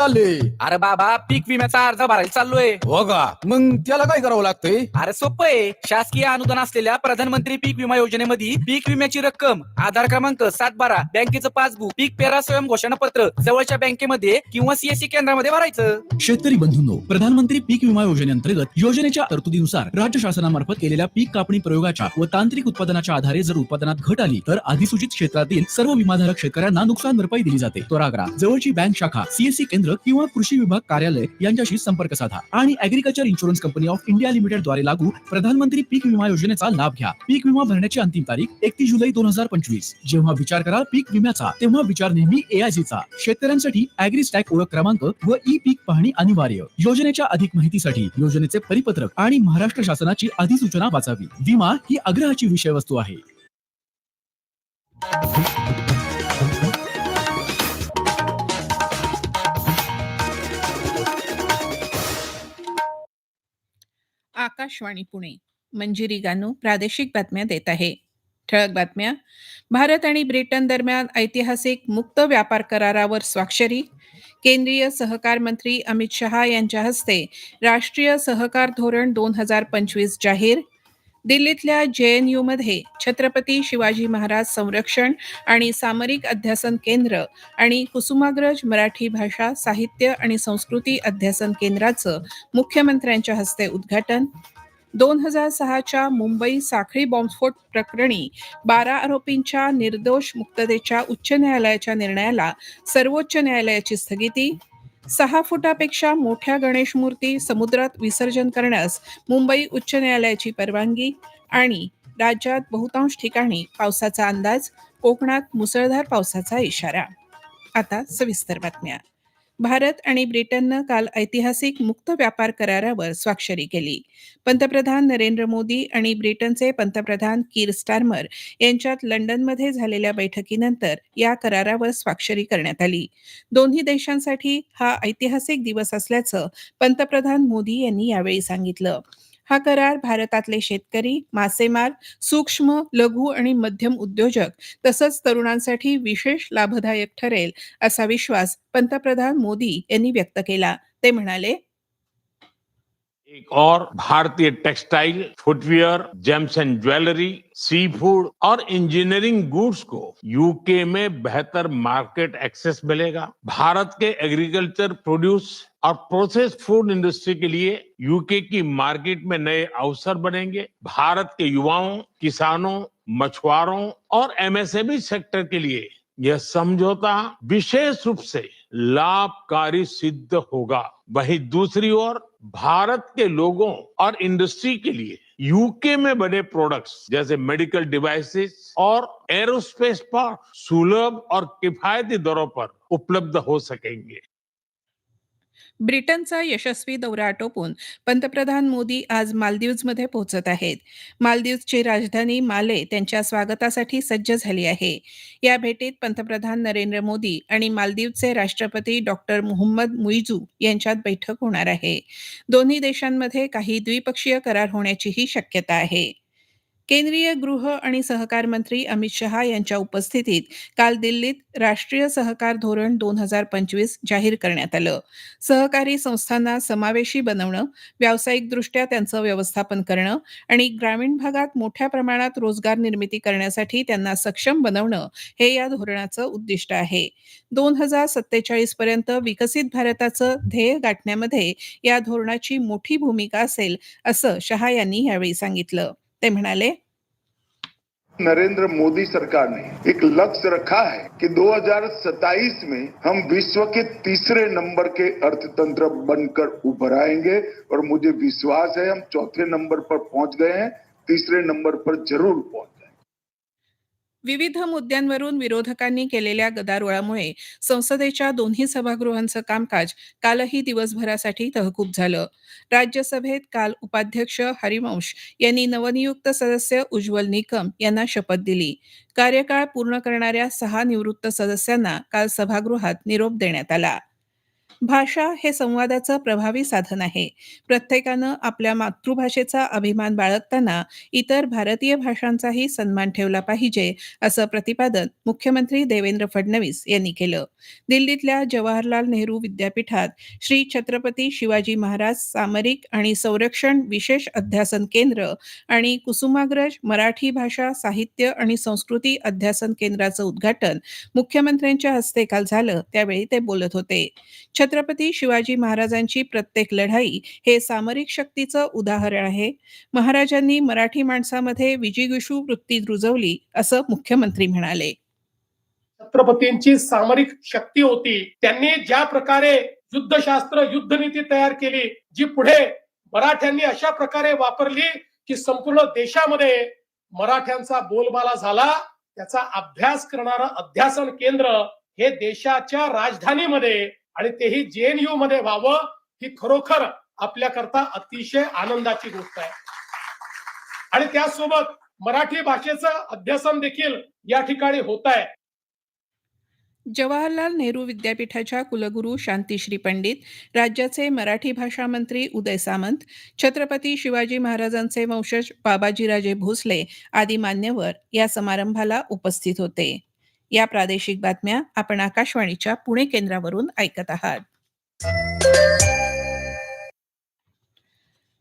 चालले अरे बाबा पीक विम्याचा अर्ज भरायला चाललोय. हो का? मग त्याला काय करावं लागतंय? अरे सोपं आहे. शासकीय अनुदान असलेल्या प्रधानमंत्री पीक विमा योजनेमध्ये पीक विम्याची रक्कम आधार क्रमांक सात बारा बँकेचं पासबुक पीक पेरा स्वयं घोषणापत्र जवळच्या बँकेमध्ये किंवा सीएससी केंद्रामध्ये भरायचं. शेतकरी बंधूंनो प्रधानमंत्री पीक विमा योजनेअंतर्गत योजनेच्या तरतुदीनुसार राज्य शासनामार्फत केलेल्या पीक कापणी प्रयोगाच्या व तांत्रिक उत्पादनाच्या आधारे जर उत्पादनात घट आली तर अधिसूचित क्षेत्रातील सर्व विमाधारक शेतकऱ्यांना नुकसान भरपाई दिली जाते. त्वरा करा जवळची बँक शाखा सीएससी केंद्र किंवा कृषी विभाग कार्यालय यांच्याशी संपर्क साधा आणि agriculture insurance company of India लिमिटेडद्वारे लागू प्रधानमंत्री पीक विमा योजनेचा लाभ घ्या. पीक विमा भरण्याची अंतिम तारीख एकतीस जुलै दोन हजार पंचवीस. जेव्हा विचार कराल पीक विम्याचा तेव्हा विचार नेहमी एआयसीचा शेतकऱ्यांसाठी अॅग्रीस्टॅक ओळख क्रमांक व ई पीक पाहणी अनिवार्य. योजनेच्या अधिक माहितीसाठी योजनेचे परिपत्रक आणि महाराष्ट्र शासनाची अधिसूचना वाचावी. विमा ही आग्रहाची विषयवस्तू आहे. आकाशवाणी पुणे. मंजिरी गानू प्रादेशिक बातम्या देत आहे. ठळक बातम्या. भारत आणि ब्रिटन दरम्यान ऐतिहासिक मुक्त व्यापार करारावर स्वाक्षरी. केंद्रीय सहकार मंत्री अमित शहा यांच्या हस्ते राष्ट्रीय सहकार धोरण दोन हजार पंचवीस जाहीर. दिल्लीतल्या जे एनमध्ये छत्रपती शिवाजी महाराज संरक्षण आणि सामरिक अध्यासन केंद्र आणि कुसुमाग्रज मराठी भाषा साहित्य आणि संस्कृती अध्यासन केंद्राचं मुख्यमंत्र्यांच्या हस्ते उद्घाटन. दोन हजार सहाच्या मुंबई साखळी बॉम्बस्फोट प्रकरणी बारा आरोपींच्या निर्दोष मुक्ततेच्या उच्च न्यायालयाच्या निर्णयाला सर्वोच्च न्यायालयाची स्थगिती. सहा फुटापेक्षा मोठ्या गणेश मूर्ती समुद्रात विसर्जन करण्यास मुंबई उच्च न्यायालयाची परवानगी आणि राज्यात बहुतांश ठिकाणी पावसाचा अंदाज कोकणात मुसळधार पावसाचा इशारा. आता सविस्तर बातम्या. भारत आणि ब्रिटननं काल ऐतिहासिक मुक्त व्यापार करारावर स्वाक्षरी केली. पंतप्रधान नरेंद्र मोदी आणि ब्रिटनचे पंतप्रधान कीर स्टार्मर यांच्यात लंडनमध्ये झालेल्या बैठकीनंतर या करारावर स्वाक्षरी करण्यात आली. दोन्ही देशांसाठी हा ऐतिहासिक दिवस असल्याचं पंतप्रधान मोदी यांनी यावेळी सांगितलं. हा करार भारतातले शेतकरी मासेमार सूक्ष्म लघु आणि मध्यम उद्योजक तसंच तरुणांसाठी विशेष लाभदायक ठरेल असा विश्वास पंतप्रधान मोदी यांनी व्यक्त केला. ते म्हणाले एक और भारतीय textile footwear gems and jewellery seafood और इंजीनियरिंग गुड्स को यूके में बेहतर मार्केट एक्सेस मिलेगा। भारत के एग्रीकल्चर प्रोड्यूस और प्रोसेस फ़ूड इंडस्ट्री के लिए यूके की मार्केट में नए अवसर बनेंगे। भारत के युवाओं, किसानों, मछुआरों और एमएसएमई सेक्टर के लिए यह समझौता विशेष रूप से लाभकारी सिद्ध होगा। वहीं दूसरी ओर भारत के लोगों और इंडस्ट्री के लिए यूके में बने प्रोडक्ट्स जैसे मेडिकल डिवाइसेस और एरोस्पेस पर सुलभ और किफायती दरों पर उपलब्ध हो सकेंगे। ब्रिटनचा यशस्वी दौरा आटोपून पंतप्रधान मोदी आज मालदीव्जमध्ये पोहोचत आहेत. मालदीव्जची राजधानी माले त्यांच्या स्वागतासाठी सज्ज झाली आहे. या भेटीत पंतप्रधान नरेंद्र मोदी आणि मालदीवचे राष्ट्रपती डॉक्टर मुहम्मद मुईजू यांच्यात बैठक होणार आहे. दोन्ही देशांमध्ये काही द्विपक्षीय करार होण्याचीही शक्यता आहे. केंद्रीय गृह आणि सहकार मंत्री अमित शहा यांच्या उपस्थितीत काल दिल्लीत राष्ट्रीय सहकार धोरण दोन हजार पंचवीस जाहीर करण्यात आलं. सहकारी संस्थांना समावेशी बनवणं व्यावसायिकदृष्ट्या त्यांचं व्यवस्थापन करणं आणि ग्रामीण भागात मोठ्या प्रमाणात रोजगार निर्मिती करण्यासाठी त्यांना सक्षम बनवणं हे या धोरणाचं उद्दिष्ट आहे. दोन हजार सत्तेचाळीस पर्यंत विकसित भारताचं ध्येय गाठण्यामध्ये या धोरणाची मोठी भूमिका असेल असं शहा यांनी यावेळी सांगितलं. ते म्हणाले, नरेंद्र मोदी सरकार ने एक लक्ष्य रखा है कि 2027 में हम विश्व के तीसरे नंबर के अर्थतंत्र बनकर उभर आएँगे। और मुझे विश्वास है, हम चौथे नंबर पर पहुँच गए हैं, तीसरे नंबर पर ज़रूर पहुँच विविध मुद्द्यांवरून विरोधकांनी केलेल्या गदारोळामुळे संसदेच्या दोन्ही सभागृहांचं कामकाज कालही दिवसभरासाठी तहकूब झालं. राज्यसभेत काल उपाध्यक्ष हरिवंश यांनी नवनियुक्त सदस्य उज्ज्वल निकम यांना शपथ दिली. कार्यकाळ पूर्ण करणाऱ्या सहा निवृत्त सदस्यांना काल सभागृहात निरोप देण्यात आला. भाषा हे संवादाचं प्रभावी साधन आहे. प्रत्येकानं आपल्या मातृभाषेचा अभिमान बाळगताना इतर भारतीय भाषांचाही सन्मान ठेवला पाहिजे असं प्रतिपादन मुख्यमंत्री देवेंद्र फडणवीस यांनी केलं. दिल्लीतल्या जवाहरलाल नेहरू विद्यापीठात श्री छत्रपती शिवाजी महाराज सामरिक आणि संरक्षण विशेष अध्यासन केंद्र आणि कुसुमाग्रज मराठी भाषा साहित्य आणि संस्कृती अध्यासन केंद्राचं उद्घाटन मुख्यमंत्र्यांच्या हस्ते काल झालं त्यावेळी ते बोलत होते. छत्रपती शिवाजी महाराजांची प्रत्येक लढाई हे सामरिक शक्तीचं उदाहरण आहे. महाराजांनी मराठी माणसामध्ये विजिगीषू वृत्ती रुजवली असं मुख्यमंत्री म्हणाले. छत्रपतींची सामरिक शक्ती होती. त्यांनी ज्या प्रकारे युद्धशास्त्र युद्धनीती तयार केली जी पुढे मराठ्यांनी अशा प्रकारे वापरली की संपूर्ण देशामध्ये मराठ्यांचा बोलबाला झाला त्याचा अभ्यास करणारं अध्यासन केंद्र हे देशाच्या राजधानीमध्ये आणि तेही जेएनयू मध्ये व्हावं ही खरोखर आपल्याकरता अतिशय आनंदाची गोष्ट आहे. आणि त्यासोबत मराठी भाषेचं अध्यासन देखील या ठिकाणी होत आहे. जवाहरलाल नेहरू विद्यापीठाच्या कुलगुरू शांतीश्री पंडित राज्याचे मराठी भाषा मंत्री उदय सामंत छत्रपती शिवाजी महाराजांचे वंशज बाबाजीराजे भोसले आदी मान्यवर या समारंभाला उपस्थित होते. या प्रादेशिक बातम्या आपण आकाशवाणीच्या पुणे केंद्रावरून ऐकत आहात.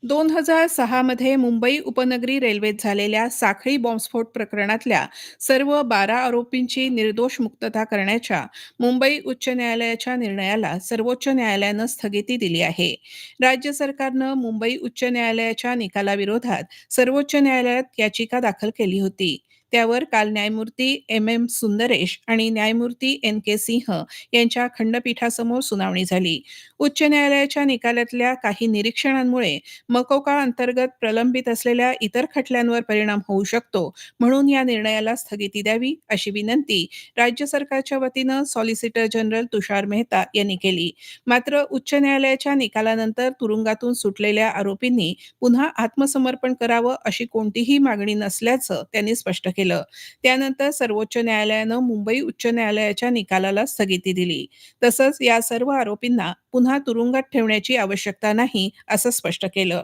दोन हजार सहा मध्ये मुंबई उपनगरी रेल्वेत झालेल्या साखळी बॉम्बस्फोट प्रकरणातल्या सर्व बारा आरोपींची निर्दोष मुक्तता करण्याच्या मुंबई उच्च न्यायालयाच्या निर्णयाला सर्वोच्च न्यायालयानं स्थगिती दिली आहे. राज्य सरकारनं मुंबई उच्च न्यायालयाच्या निकालाविरोधात सर्वोच्च न्यायालयात याचिका दाखल केली होती. त्यावर काल न्यायमूर्ती एम एम सुंदरेश आणि न्यायमूर्ती एन के सिंह यांच्या खंडपीठासमोर सुनावणी झाली. उच्च न्यायालयाच्या निकालातल्या काही निरीक्षणांमुळे मकोका अंतर्गत प्रलंबित असलेल्या इतर खटल्यांवर परिणाम होऊ शकतो म्हणून या निर्णयाला स्थगिती द्यावी अशी विनंती राज्य सरकारच्या वतीनं सॉलिसिटर जनरल तुषार मेहता यांनी केली. मात्र उच्च न्यायालयाच्या निकालानंतर तुरुंगातून सुटलेल्या आरोपींनी पुन्हा आत्मसमर्पण करावं अशी कोणतीही मागणी नसल्याचं त्यांनी स्पष्ट केलं. त्यानंतर सर्वोच्च न्यायालयानं मुंबई उच्च न्यायालयाच्या निकालाला स्थगिती दिली. तसंच या सर्व आरोपींना पुन्हा तुरुंगात ठेवण्याची आवश्यकता नाही असं स्पष्ट केलं.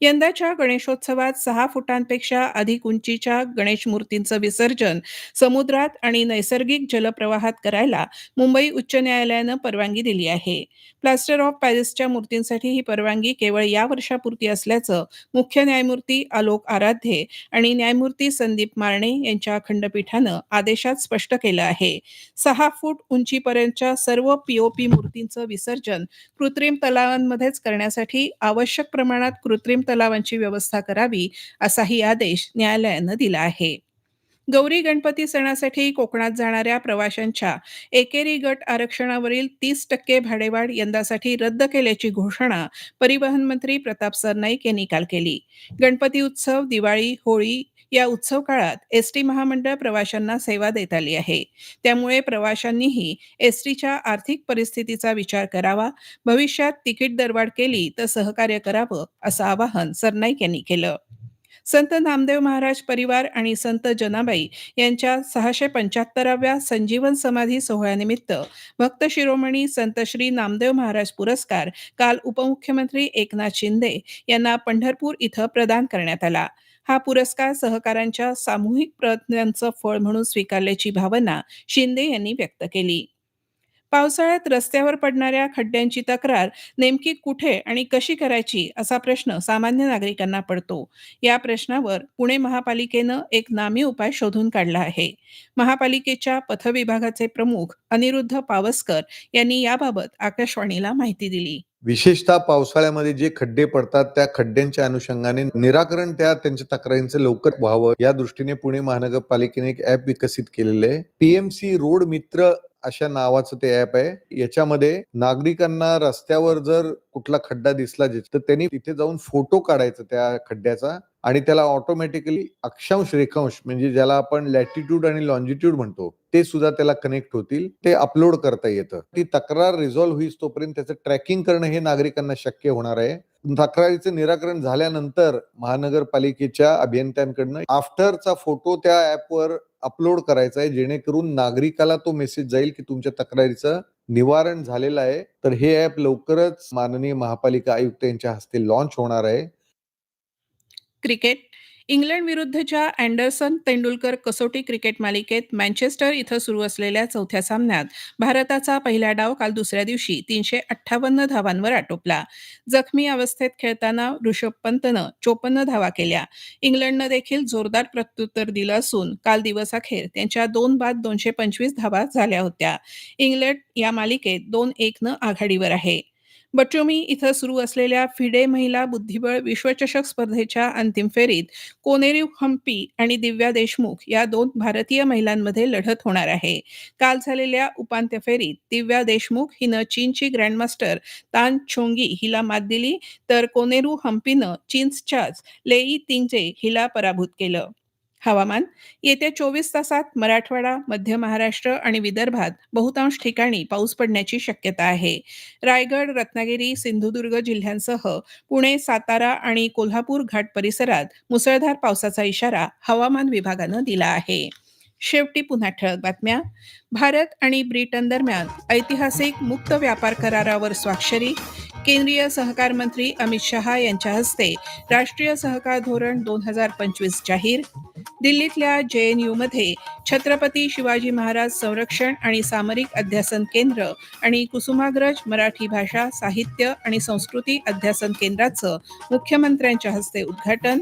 यंदाच्या गणेशोत्सवात सहा फुटांपेक्षा अधिक उंचीच्या गणेश मूर्तींचं विसर्जन समुद्रात आणि नैसर्गिक जलप्रवाहात करायला मुंबई उच्च न्यायालयानं परवानगी दिली आहे. प्लास्टर ऑफ पॅरिसच्या मूर्तींसाठी ही परवानगी केवळ या वर्षापुरती असल्याचं मुख्य न्यायमूर्ती आलोक आराध्ये आणि न्यायमूर्ती संदीप मारणे यांच्या खंडपीठानं आदेशात स्पष्ट केलं आहे. सहा फूट उंचीपर्यंतच्या सर्व पीओपी मूर्तींचं विसर्जन कृत्रिम तलावांमध्येच करण्यासाठी आवश्यक प्रमाणात कृत्रिम तलावांची व्यवस्था करावी असाही आदेश न्यायालयानं दिला आहे. गौरी गणपती सणासाठी कोकणात जाणाऱ्या प्रवाशांच्या एकेरी गट आरक्षणावरील तीस टक्के भाडेवाढ यंदासाठी रद्द केल्याची घोषणा परिवहन मंत्री प्रताप सरनाईक यांनी काल केली. गणपती उत्सव दिवाळी होळी या उत्सव काळात एस टी महामंडळ प्रवाशांना सेवा देत आली आहे. त्यामुळे प्रवाशांनीही एस टीच्या आर्थिक परिस्थितीचा विचार करावा भविष्यात तिकीट दरवाढ केली तर सहकार्य करावं असं आवाहन सरनाईक यांनी केलं. संत नामदेव महाराज परिवार आणि संत जनाबाई यांच्या सहाशे पंच्याहत्तराव्या संजीवन समाधी सोहळ्यानिमित्त भक्त शिरोमणी संत श्री नामदेव महाराज पुरस्कार काल उपमुख्यमंत्री एकनाथ शिंदे यांना पंढरपूर इथं प्रदान करण्यात आला. हा पुरस्कार सहकारांच्या सामूहिक प्रयत्नांचं फळ म्हणून स्वीकारल्याची भावना शिंदे यांनी व्यक्त केली. पावसाळ्यात रस्त्यावर पडणाऱ्या खड्ड्यांची तक्रार नेमकी कुठे आणि कशी करायची असा प्रश्न सामान्य नागरिकांना पडतो. या प्रश्नावर पुणे महापालिकेनं एक नामी उपाय शोधून काढला आहे. महापालिकेच्या पथविभागाचे प्रमुख अनिरुद्ध पावसकर यांनी याबाबत आकाशवाणीला माहिती दिली. विशेषतः पावसाळ्यामध्ये जे खड्डे पडतात त्या खड्ड्यांच्या अनुषंगाने निराकरण त्या त्यांच्या तक्रारींचं लवकर व्हावं. या दृष्टीने पुणे महानगरपालिकेने एक ऍप विकसित केलेलं आहे. पीएमसी रोड मित्र अशा नावाचं ते ऍप आहे. याच्यामध्ये नागरिकांना रस्त्यावर जर कुठला खड्डा दिसला तर त्यांनी तिथे जाऊन फोटो काढायचा त्या खड्ड्याचा आणि त्याला ऑटोमॅटिकली अक्षांश रेखांश म्हणजे ज्याला आपण लॅटिट्यूड आणि लॉन्जिट्यूड म्हणतो ते सुद्धा त्याला कनेक्ट होतील ते अपलोड करता येतं. ती तक्रार रिझॉल्व्ह होईस तोपर्यंत त्याचं ट्रॅकिंग करणं हे नागरिकांना शक्य होणार आहे. तक्रारीचं निराकरण झाल्यानंतर महानगरपालिकेच्या अभियंत्यांकडनं आफ्टरचा फोटो त्या ऍपवर अपलोड करायचा आहे जेणेकरून नागरिकाला तो मेसेज जाईल की तुमच्या तक्रारीचं निवारण झालेलं आहे. तर हे ऍप लवकरच माननीय महापालिका आयुक्त यांच्या हस्ते लॉन्च होणार आहे. क्रिकेट. इंग्लंड विरुद्धच्या अँडरसन तेंडुलकर कसोटी क्रिकेट मालिकेत मँचेस्टर इथं सुरू असलेल्या चौथ्या सामन्यात भारताचा पहिला डाव काल दुसऱ्या दिवशी तीनशे अठ्ठावन्न धावांवर आटोपला. जखमी अवस्थेत खेळताना ऋषभ पंतनं चोपन्न धावा केल्या. इंग्लंडनं देखील जोरदार प्रत्युत्तर दिलं असून काल दिवसाखेर त्यांच्या दोन बाद दोनशे पंचवीस धावा झाल्या होत्या. इंग्लंड या मालिकेत दोन एकनं आघाडीवर आहे. बच्चोमी इथं सुरू असलेल्या फिडे महिला बुद्धिबळ विश्वचषक स्पर्धेच्या अंतिम फेरीत कोनेरी हम्पी आणि दिव्या देशमुख या दोन भारतीय महिलांमध्ये लढत होणार आहे. काल झालेल्या उपांत्य फेरीत दिव्या देशमुख हिनं चीनची ग्रँडमास्टर तान छोंगी हिला मात दिली तर कोनेरू हम्पीनं चीन्सच्याच लेई तिंगजे हिला पराभूत केलं. हवामान. येत्या चोवीस तासात मराठवाडा मध्य महाराष्ट्र आणि विदर्भात बहुतांश ठिकाणी पाऊस पडण्याची शक्यता आहे. रायगड रत्नागिरी सिंधुदुर्ग जिल्ह्यांसह पुणे सातारा आणि कोल्हापूर घाट परिसरात मुसळधार पावसाचा इशारा हवामान विभागानं दिला आहे. शेवटी पुन्हा ठळक बातम्या. भारत आणि ब्रिटन दरम्यान ऐतिहासिक मुक्त व्यापार करारावर स्वाक्षरी. केंद्रीय सहकार मंत्री अमित शहा यांच्या हस्ते राष्ट्रीय सहकार धोरण दोन हजार पंचवीस जाहीर. दिल्लीतल्या जे एन यूमध्ये छत्रपती शिवाजी महाराज संरक्षण आणि सामरिक अध्यासन केंद्र आणि कुसुमाग्रज मराठी भाषा साहित्य आणि संस्कृती अध्यासन केंद्राचं मुख्यमंत्र्यांच्या हस्ते उद्घाटन.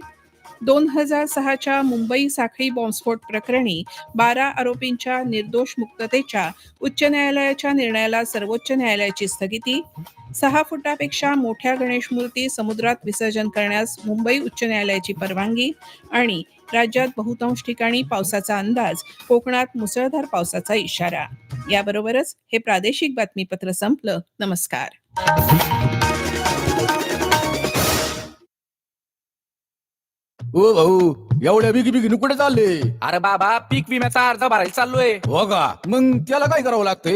दोन हजार सहाच्या मुंबई साखळी बॉम्बस्फोट प्रकरणी बारा आरोपींच्या निर्दोष मुक्ततेच्या उच्च न्यायालयाच्या निर्णयाला सर्वोच्च न्यायालयाची स्थगिती सहा फुटापेक्षा मोठ्या गणेश मूर्ती समुद्रात विसर्जन करण्यास मुंबई उच्च न्यायालयाची परवानगी आणि राज्यात बहुतांश ठिकाणी पावसाचा अंदाज कोकणात मुसळधार पावसाचा इशारा. याबरोबरच हे प्रादेशिक बातमीपत्र संपलं. नमस्कार. ओ भाऊ एवढ्या बिगी बिगी कुठे चालले अरे बाबा पीक विम्याचा अर्ज भरायला चाललोय. हो का? मग त्याला काय करावं लागतंय?